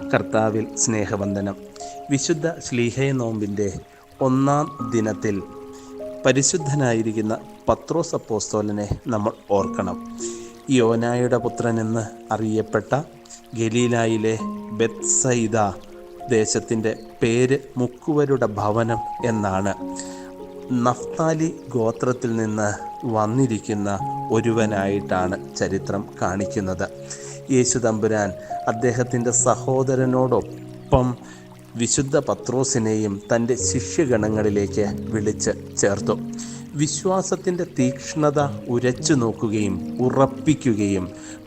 കർത്താവിൽ സ്നേഹവന്ദനം. വിശുദ്ധ ശ്ലീഹയ നോമ്പിന്റെ ഒന്നാം ദിനത്തിൽ പരിശുദ്ധനായിരിക്കുന്ന പത്രോസ് അപ്പോസ്തോലനെ നമ്മൾ ഓർക്കണം. യോനായുടെ പുത്രനെന്ന് അറിയപ്പെട്ട ഗലീലായിലെ ബെത്സൈദ ദേശത്തിന്റെ പേര് മുക്കുവരുടെ ഭവനം എന്നാണ്. നഫ്താലി ഗോത്രത്തിൽ നിന്ന് വന്നിരിക്കുന്ന ഒരുവനായിട്ടാണ് ചരിത്രം കാണിക്കുന്നത്. യേശു തമ്പുരാൻ അദ്ദേഹത്തിന്റെ സഹോദരനോടൊപ്പം വിശുദ്ധ പത്രോസിനെയും തന്റെ ശിഷ്യഗണങ്ങളിലേക്ക് വിളിച്ച് ചേർത്തു. വിശ്വാസത്തിന്റെ തീക്ഷ്ണത ഉരച്ചു നോക്കുകയും ഉറപ്പിക്കുകയും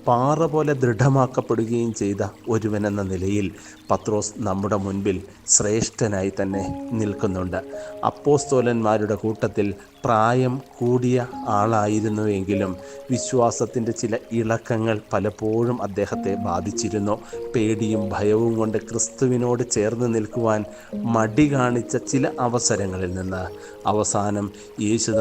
പാറ പോലെ ദൃഢമാക്കപ്പെടുകയും ചെയ്ത ഒരുവനെന്ന നിലയിൽ പത്രോസ് നമ്മുടെ മുൻപിൽ ശ്രേഷ്ഠനായി തന്നെ നിൽക്കുന്നുണ്ട്. അപ്പോസ്തോലന്മാരുടെ കൂട്ടത്തിൽ പ്രായം കൂടിയ ആളായിരുന്നു എങ്കിലും വിശ്വാസത്തിന്റെ ചില ഇളക്കങ്ങൾ പലപ്പോഴും അദ്ദേഹത്തെ ബാധിച്ചിരുന്നു. പേടിയും ഭയവും കൊണ്ട് ക്രിസ്തുവിനോട് ചേർന്ന് നിൽക്കുവാൻ മടി കാണിച്ച ചില അവസരങ്ങളിൽ നിന്ന്. അവസാനം യേശു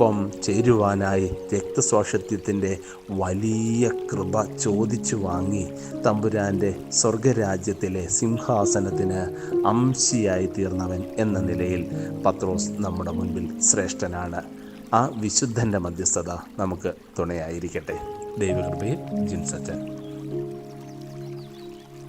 തമ്പുരാനോടൊപ്പം ചേരുവാനായി രക്തസ്വാഷത്വത്തിന്റെ വലിയ കൃപ ചോദിച്ചു വാങ്ങി തമ്പുരാന്റെ സ്വർഗരാജ്യത്തിലെ സിംഹാസനത്തിന് അംശിയായി തീർന്നവൻ എന്ന നിലയിൽ പത്രോസ് നമ്മുടെ മുൻപിൽ ശ്രേഷ്ഠനാണ്. ആ വിശുദ്ധന്റെ മധ്യസ്ഥത നമുക്ക് തുണയായിരിക്കട്ടെ. ദൈവകൃപയിൽ ജിൻസച്ചൻ.